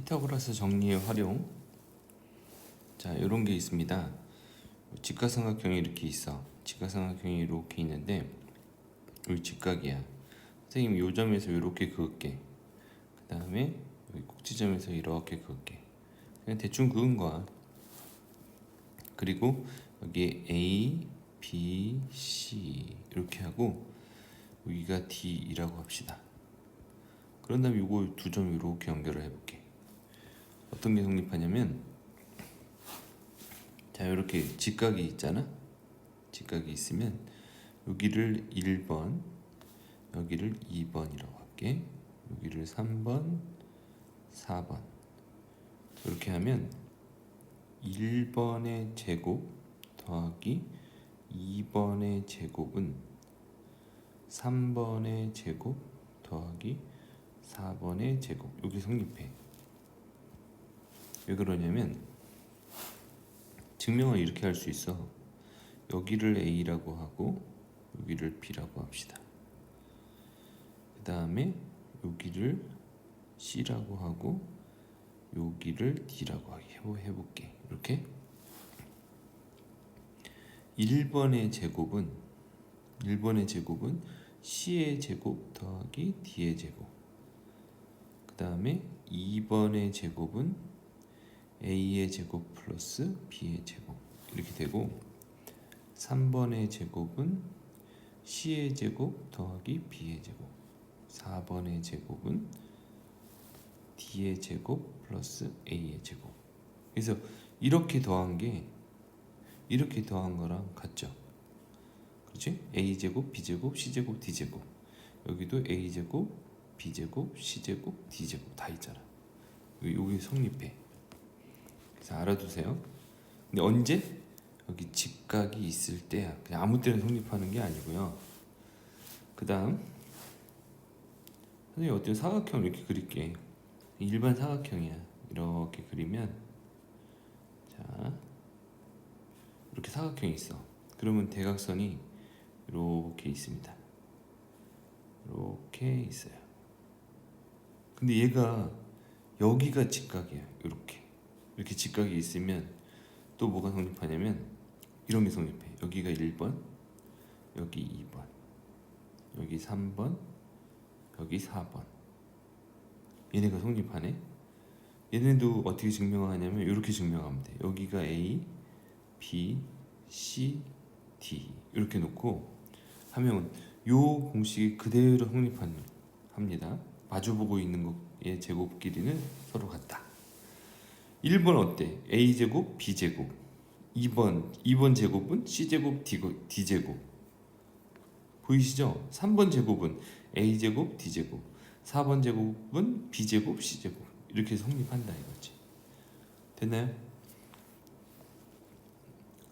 피타고라스 정리의 활용. 자, 이런 게 있습니다. 직각삼각형이 이렇게 있어. 직각삼각형이 이렇게 있는데 여기 직각이야. 선생님 요 점에서 이렇게 그을게. 그 다음에 여기 꼭지점에서 이렇게 그을게. 그냥 대충 그은 거야. 그리고 여기 A, B, C 이렇게 하고 여기가 D이라고 합시다. 그런 다음에 요거 두 점 이렇게 연결을 해볼게. 어떤 게 성립하냐면 자 이렇게 직각이 있잖아. 직각이 있으면 여기를 1번, 여기를 2번이라고 할게. 여기를 3번, 4번. 이렇게 하면 1번의 제곱 더하기 2번의 제곱은 3번의 제곱 더하기 4번의 제곱 여기 성립해. 왜 그러냐면 증명을 이렇게 할 수 있어. 여기를 A라고 하고 여기를 B라고 합시다. 그 다음에 여기를 C라고 하고 여기를 D라고 해볼게. 이렇게 1번의 제곱은 1번의 제곱은 C의 제곱 더하기 D의 제곱. 그 다음에 2번의 제곱은 A의 제곱 플러스 B의 제곱. 이렇게 되고 3번의 제곱은 C의 제곱 더하기 B의 제곱. 4번의 제곱은 D의 제곱 플러스 A의 제곱. 그래서 이렇게 더한 게 이렇게 더한 거랑 같죠? 그렇지? A 제곱, B 제곱, C 제곱, D 제곱. 여기도 A 제곱, B 제곱, C 제곱, D 제곱 다 있잖아. 여기 성립해 그래서 알아두세요. 근데 언제 여기 직각이 있을 때야. 그냥 아무 때나 성립하는 게 아니고요. 그 다음 선생님 어떤 사각형 이렇게 그릴게. 일반 사각형이야. 이렇게 그리면 자 이렇게 사각형이 있어. 그러면 대각선이 이렇게 있습니다. 이렇게 있어요. 근데 얘가 여기가 직각이야. 이렇게. 이렇게 직각이 있으면 또 뭐가 성립하냐면 이런 게 성립해. 여기가 1번, 여기 2번, 여기 3번, 여기 4번. 얘네가 성립하네. 얘네도 어떻게 증명하냐면 이렇게 증명하면 돼. 여기가 A, B, C, D 이렇게 놓고 하면 요 공식이 그대로 성립합니다. 마주보고 있는 것의 제곱 길이는 서로 같다. 1번 어때? A 제곱, B 제곱. 2번 2번 제곱은 C 제곱, D, 고- D 제곱. 보이시죠? 3번 제곱은 A 제곱, D 제곱. 4번 제곱은 B 제곱, C 제곱. 이렇게 성립한다 이거지. 됐나요?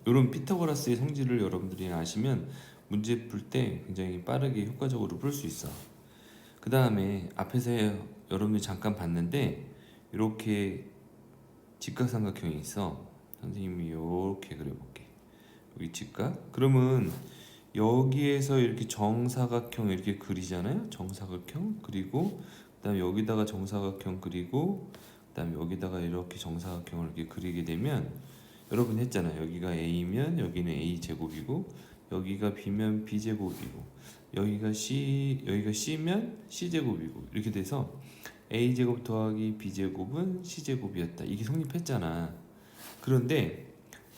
이런 피타고라스의 성질을 여러분들이 아시면 문제 풀 때 굉장히 빠르게 효과적으로 풀 수 있어. 그 다음에 앞에서 여러분들이 잠깐 봤는데 이렇게 직각삼각형이 있어. 선생님이 이렇게 그려볼게. 여기 직각. 그러면 여기에서 이렇게 정사각형 이렇게 그리잖아요. 정사각형 그리고 그다음에 여기다가 정사각형 그리고 그다음에 여기다가 이렇게 정사각형을 이렇게 그리게 되면 여러분 했잖아요. 여기가 A면 여기는 A 제곱이고 여기가 B면 B 제곱이고 여기가 C 여기가 C면 C 제곱이고 이렇게 돼서 a 제곱 더하기 b 제곱은 c 제곱이었다. 이게 성립했잖아. 그런데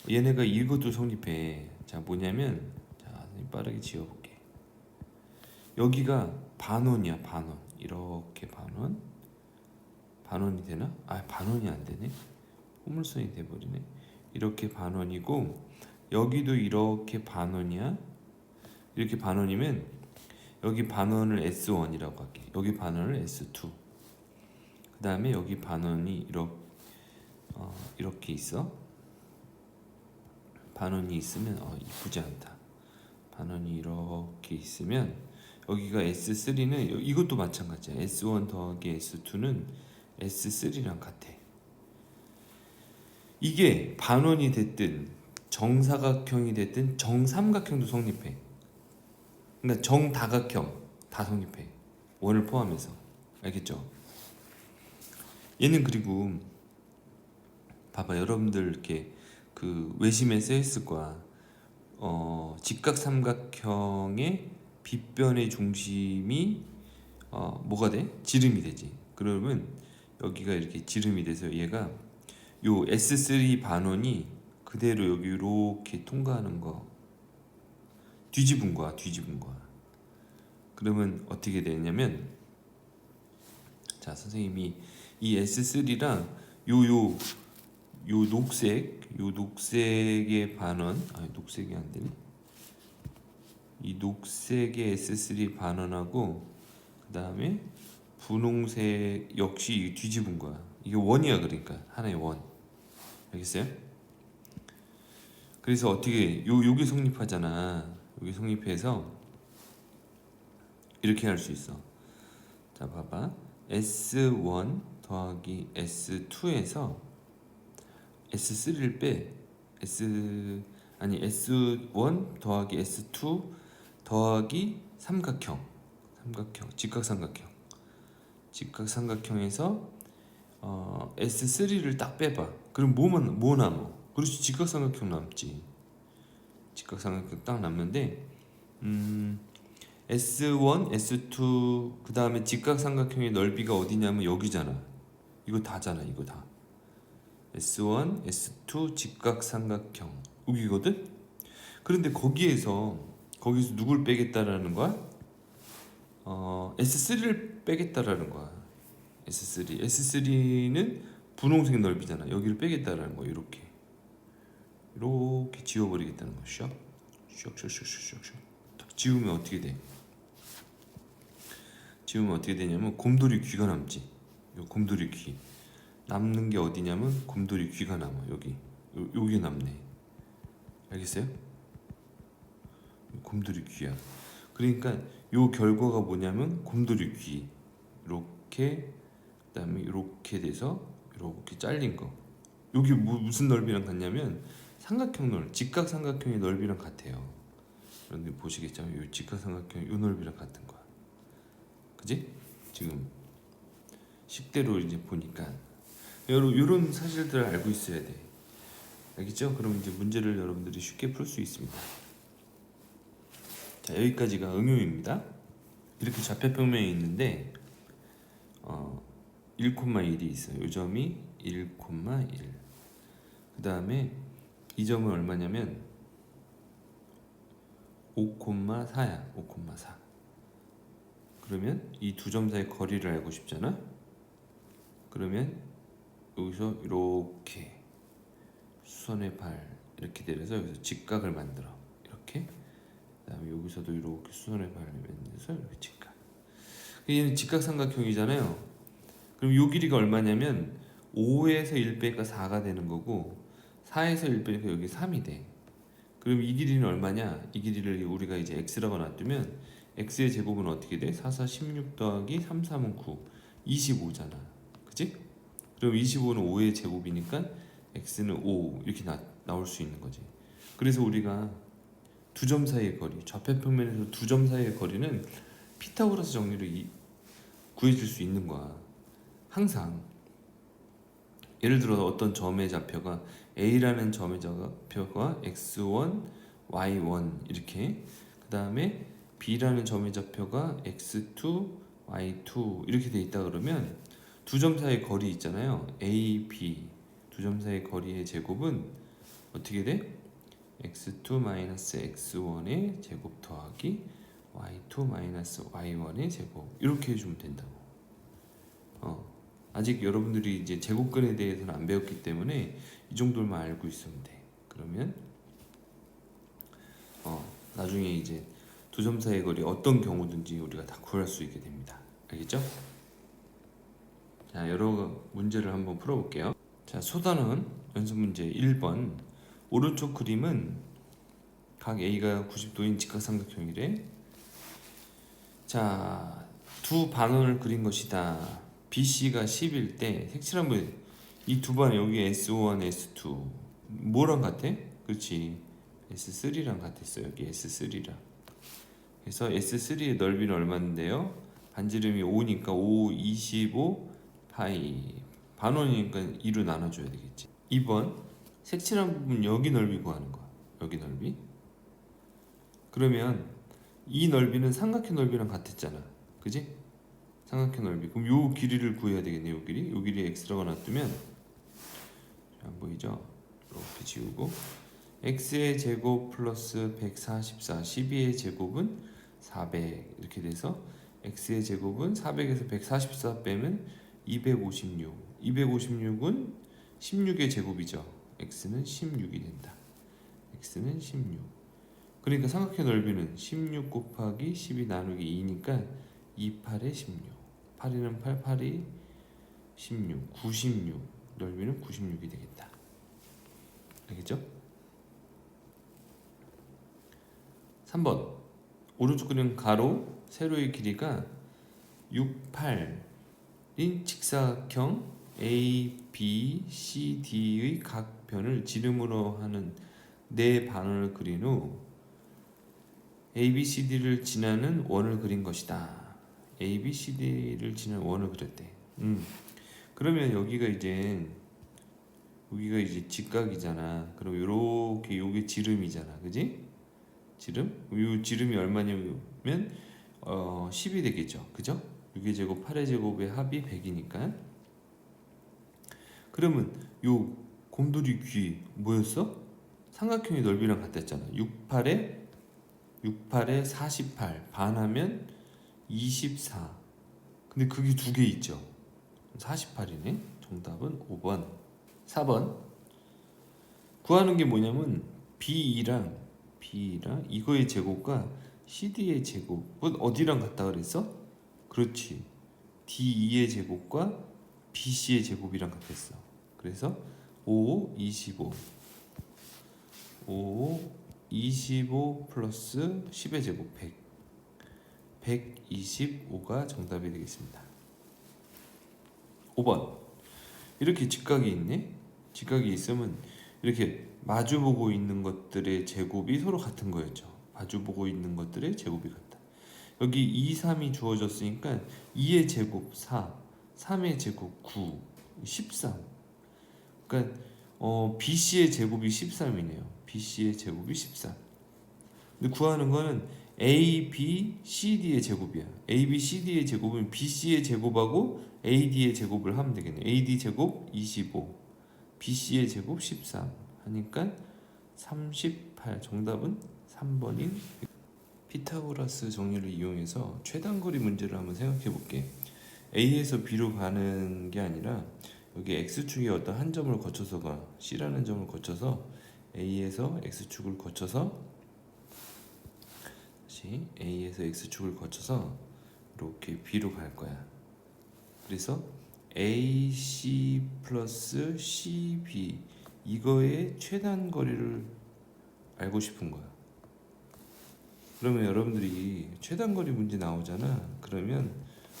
얘네가 이것도 성립해. 자 뭐냐면 자 빠르게 지워볼게. 여기가 반원이야 반원. 이렇게 반원. 반원이 되나? 아 반원이 안 되네. 포물선이 돼버리네. 이렇게 반원이고 여기도 이렇게 반원이야. 이렇게 반원이면 여기 반원을 S1이라고 할게. 여기 반원을 S2. 그 다음에 여기 반원이 이렇게, 어, 이렇게 있어. 반원이 있으면 어, 이쁘지 않다. 반원이 이렇게 있으면 여기가 S3는 이것도 마찬가지야. S1 더하기 S2는 S3랑 같아. 이게 반원이 됐든 정사각형이 됐든 정삼각형도 성립해. 그러니까 정다각형 다 성립해. 원을 포함해서 알겠죠? 얘는 그리고 봐봐 여러분들 이렇게 그 외심에 쓰였을 거야. 어 직각 삼각형의 빗변의 중심이 어 뭐가 돼? 지름이 되지. 그러면 여기가 이렇게 지름이 돼서 얘가 요 S3 반원이 그대로 여기 이렇게 통과하는 거 뒤집은 거야 뒤집은 거야 그러면 어떻게 되냐면 자 선생님이 이 S3랑 요 요 요 녹색 요 녹색의 반원 아 녹색이 안 되네 이 녹색의 S3 반원하고 그 다음에 분홍색 역시 뒤집은 거야 이게 원이야 그러니까 하나의 원 알겠어요? 그래서 어떻게 요 요게 성립하잖아. 요게 성립해서 이렇게 할 수 있어. 자, 봐봐. S1 더하기 S2에서 S3를 빼. S 아니 S1 더하기 S2 더하기 삼각형. 삼각형. 직각삼각형. 직각삼각형에서 어, S3를 딱 빼봐. 그럼 뭐만 뭐 남어? 그렇지 직각삼각형 남지. 직각삼각형 딱 남는데 음, S1, S2 그 다음에 직각삼각형의 넓이가 어디냐면 여기잖아. 이거 다잖아. 이거 다. S1, S2 직각삼각형 여기거든. 그런데 거기에서 거기서 누굴 빼겠다라는 거야? 어, S3를 빼겠다라는 거야. S3. S3는 분홍색 넓이잖아. 여기를 빼겠다라는 거 이렇게. 이렇게 지워버리겠다는 거. 샥, 샥, 샥, 샥, 샥, 샥. 딱 지우면 어떻게 돼? 지우면 어떻게 되냐면 곰돌이 귀가 남지. 요 곰돌이 귀. 남는 게 어디냐면 곰돌이 귀가 남아. 여기. 요, 여기 남네. 알겠어요? 곰돌이 귀야. 그러니까 요 결과가 뭐냐면 곰돌이 귀. 이렇게 그다음에 이렇게 돼서 이렇게 잘린 거. 여기 무, 무슨 넓이랑 같냐면 삼각형 넓, 직각 삼각형의 넓이랑 같아요. 그런데 보시겠지만 이 직각 삼각형 이 넓이랑 같은 거야. 그지? 지금 식대로 이제 보니까 여러 이런 사실들을 알고 있어야 돼. 알겠죠? 그럼 이제 문제를 여러분들이 쉽게 풀 수 있습니다. 자 여기까지가 응용입니다. 이렇게 좌표평면이 있는데 어, 1,1이 있어요. 이 점이 1,1. 그 다음에 이 점은 얼마냐면 5,4야. 5,4. 그러면 이 두 점 사이 거리를 알고 싶잖아. 그러면 여기서 이렇게 수선의 발 이렇게 내려서 여기서 직각을 만들어. 이렇게. 그다음에 여기서도 이렇게 수선의 발을 만들어서 이렇게 직각. 얘는 직각삼각형이잖아요. 그럼 요 길이가 얼마냐면 5에서 1 빼니까 4가 되는 거고 4에서 1 빼니까 여기 3이 돼. 그럼 이 길이는 얼마냐? 이 길이를 우리가 이제 x라고 놔두면 x의 제곱은 어떻게 돼? 4, 4, 16 더하기 3, 3은 9 25잖아. 그지? 그럼 25는 5의 제곱이니까 x는 5 이렇게 나, 나올 수 있는 거지. 그래서 우리가 두 점 사이의 거리, 좌표평면에서 두 점 사이의 거리는 피타고라스 정리로 이, 구해줄 수 있는 거야. 항상 예를 들어 어떤 점의 좌표가 A라는 점의 좌표가 x1, y1 이렇게 그 다음에 B라는 점의 좌표가 x2, y2 이렇게 돼 있다 그러면 두 점 사이의 거리 있잖아요. A, B 두 점 사이의 거리의 제곱은 어떻게 돼? x2 x1의 제곱 더하기 y2 y1의 제곱 이렇게 해주면 된다고. 어. 아직 여러분들이 이제 제곱근에 대해서는 안 배웠기 때문에 이 정도만 알고 있으면 돼. 그러면 어, 나중에 이제 두 점 사이의 거리 어떤 경우든지 우리가 다 구할 수 있게 됩니다. 알겠죠? 자, 여러 문제를 한번 풀어볼게요. 자, 소단원 연습 문제 1번 오른쪽 그림은 각 A가 90도인 직각삼각형이래. 자, 두 반원을 그린 것이다. BC가 10일 때 색칠한 분이두 번 여기 S1, S2 뭐랑 같아? 그렇지 S3랑 같았어 여기 S3랑 그래서 S3의 넓이는 얼마인데요? 반지름이 5니까 5, 25 파이. 반원이니까 2로 나눠줘야 되겠지. 2번 색칠한 부분 여기 넓이 구하는 거야. 여기 넓이. 그러면 이 넓이는 삼각형 넓이랑 같았잖아. 그지? 삼각형 넓이. 그럼 요 길이를 구해야 되겠네 요 길이. 요 길이 x라고 놔두면 잘안 보이죠? 이렇게 지우고. x의 제곱 플러스 144 12의 제곱은 400 이렇게 돼서 x의 제곱은 400에서 144 빼면 256 256은 16의 제곱이죠. X는 16이 된다. X는 16 그러니까 삼각형 넓이는 16 곱하기 12 나누기 2니까 28에 16 8이는 8, 8이 16 96 넓이는 96이 되겠다. 알겠죠? 3번 오른쪽 그림 가로 세로의 길이가 6, 8인 직사각형 A, B, C, D의 각 변을 지름으로 하는 네 반원을 그린 후 A, B, C, D를 지나는 원을 그린 것이다. A, B, C, D를 지나는 원을 그렸대. 음. 그러면 여기가 이제 여기가 이제 직각이잖아. 그럼 요렇게 요게 지름이잖아. 그지? 지름? 요 지름이 얼마냐면 어 10이 되겠죠. 그죠? 6의 제곱 8의 제곱의 합이 100이니까. 그러면 요 곰돌이 귀 뭐였어? 삼각형의 넓이랑 같았잖아. 6, 8에 6, 8에 48 반하면 24. 근데 그게 두 개 있죠. 48이네. 정답은 5번. 4번. 구하는 게 뭐냐면 B2랑 B랑 이거의 제곱과 CD의 제곱은 어디랑 같다 그랬어? 그렇지. D2의 제곱과 BC의 제곱이랑 같았어. 그래서 5, 25. 5, 25 플러스 10의 제곱 100. 125가 정답이 되겠습니다. 5번. 이렇게 직각이 있네. 직각이 있으면 이렇게 마주보고 있는 것들의 제곱이 서로 같은 거였죠. 마주보고 있는 것들의 제곱이 같다. 여기 2, 3이 주어졌으니까 2의 제곱 4, 3의 제곱 9, 13. 그러니까 어, BC의 제곱이 13이네요. BC의 제곱이 13. 근데 구하는 거는 A, B, C, D의 제곱이야. A, B, C, D의 제곱은 BC의 제곱하고 AD의 제곱을 하면 되겠네. AD 제곱 25, BC의 제곱 13 하니까 38. 정답은 3번인 피타고라스 정리를 이용해서 최단거리 문제를 한번 생각해 볼게. A에서 B로 가는 게 아니라 여기 x축의 어떤 한 점을 거쳐서 가 C라는 점을 거쳐서 A에서 x축을 거쳐서 다시 A에서 x축을 거쳐서 이렇게 B로 갈 거야. 그래서 AC 플러스 CB 이거의 최단 거리를 알고 싶은 거야. 그러면 여러분들이 최단 거리 문제 나오잖아. 그러면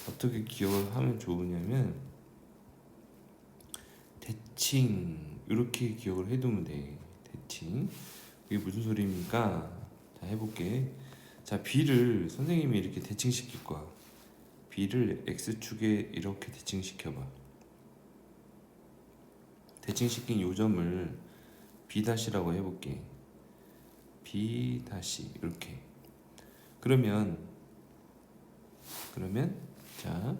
어떻게 기억을 하면 좋으냐면 대칭 이렇게 기억을 해두면 돼. 대칭 이게 무슨 소리입니까? 자 해볼게. 자 b를 선생님이 이렇게 대칭시킬 거야. b를 x축에 이렇게 대칭시켜봐. 대칭시킨 요점을 b 다시라고 해볼게. b 다시 이렇게. 그러면 그러면 자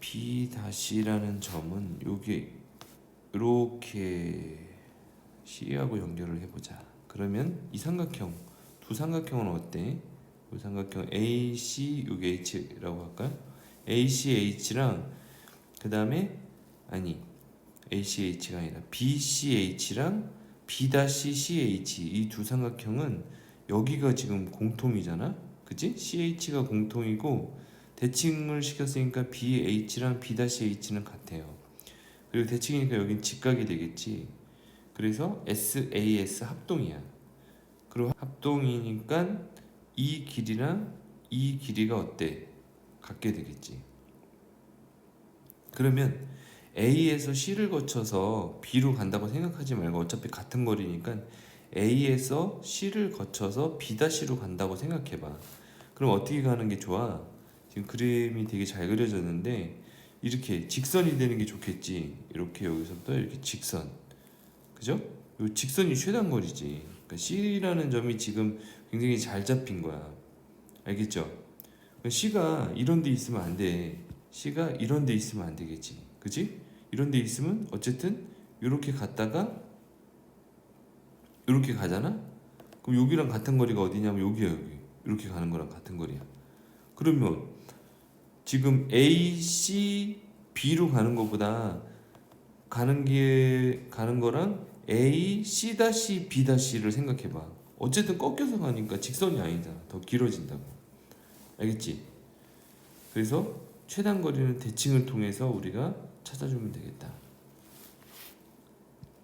b 다시라는 점은 여기 이렇게 C하고 연결을 해보자. 그러면 이 삼각형 두 삼각형은 어때? 이 삼각형 AC 여기 H라고 할까요? ACH랑 그 다음에 아니 ACH가 아니라 BCH랑 B-CH 이 두 삼각형은 여기가 지금 공통이잖아, 그지? CH가 공통이고 대칭을 시켰으니까 BH랑 B-H는 같아요. 그리고 대칭이니까 여긴 직각이 되겠지. 그래서 SAS 합동이야. 그리고 합동이니까 이 길이랑 이 길이가 어때? 같게 되겠지. 그러면 A에서 C를 거쳐서 B로 간다고 생각하지 말고 어차피 같은 거리니까 A에서 C를 거쳐서 B-C로 간다고 생각해봐. 그럼 어떻게 가는 게 좋아? 지금 그림이 되게 잘 그려졌는데 이렇게 직선이 되는 게 좋겠지. 이렇게 여기서부터 이렇게 직선. 그죠? 요 직선이 최단 거리지. 그러니까 C라는 점이 지금 굉장히 잘 잡힌 거야. 알겠죠? 그러니까 C가 이런 데 있으면 안 돼. C가 이런 데 있으면 안 되겠지. 그지? 이런 데 있으면 어쨌든 이렇게 갔다가 이렇게 가잖아? 그럼 여기랑 같은 거리가 어디냐면 여기야 여기. 이렇게 가는 거랑 같은 거리야. 그러면 지금 A, C, B로 가는 것보다 가는 게 가는 거랑 A, C B 다시를 생각해 봐. 어쨌든 꺾여서 가니까 직선이 아니잖아. 더 길어진다고. 알겠지? 그래서 최단 거리는 대칭을 통해서 우리가 찾아주면 되겠다.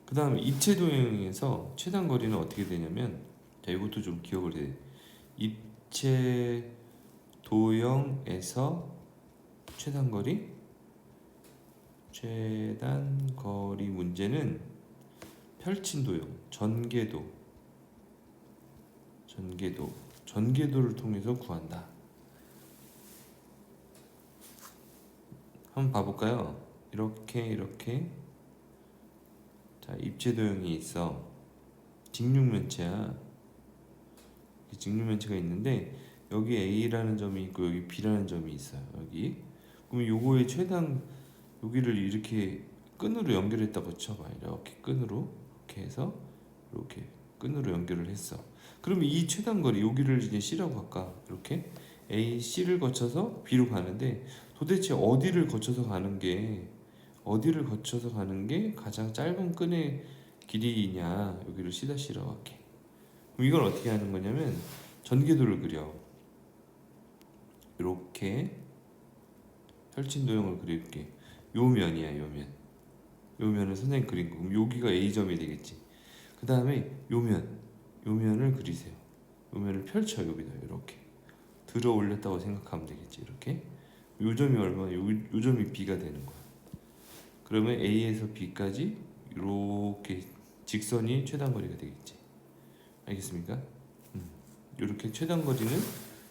그 다음에 입체 도형에서 최단 거리는 어떻게 되냐면 자 이것도 좀 기억을 해. 입체 도형에서 최단 거리 최단 거리 문제는 펼친 도형 전개도 전개도 전개도를 통해서 구한다. 한번 봐볼까요? 이렇게 이렇게. 자 입체 도형이 있어. 직육면체야. 이 직육면체가 있는데 여기 A라는 점이 있고 여기 B라는 점이 있어요 여기. 그럼 요거의 최단 여기를 이렇게 끈으로 연결했다고 쳐봐. 이렇게 끈으로 이렇게 해서 이렇게 끈으로 연결을 했어. 그러면 이 최단 거리 여기를 이제 C라고 할까? 이렇게. A, C를 거쳐서 B로 가는데 도대체 어디를 거쳐서 가는 게 어디를 거쳐서 가는 게 가장 짧은 끈의 길이냐 여기를 할게 그럼 이걸 어떻게 하는 거냐면 전개도를 그려 이렇게 펼친 도형을 그릴게 요 면이야 요 면. 요 면을 선생님 그린 거. 그럼 여기가 A점이 되겠지. 그 다음에 요 면. 요 면을 그리세요. 요 면을 펼쳐 여기다 이렇게. 들어 올렸다고 생각하면 되겠지. 이렇게. 요 점이 얼마나 요, 요 점이 B가 되는 거야. 그러면 A에서 B까지 이렇게 직선이 최단 거리가 되겠지. 알겠습니까? 음. 이렇게 최단 거리는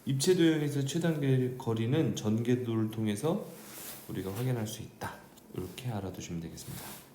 입체 도형에서 최단 거리는 전개도를 통해서 우리가 확인할 수 있다. 이렇게 알아두시면 되겠습니다.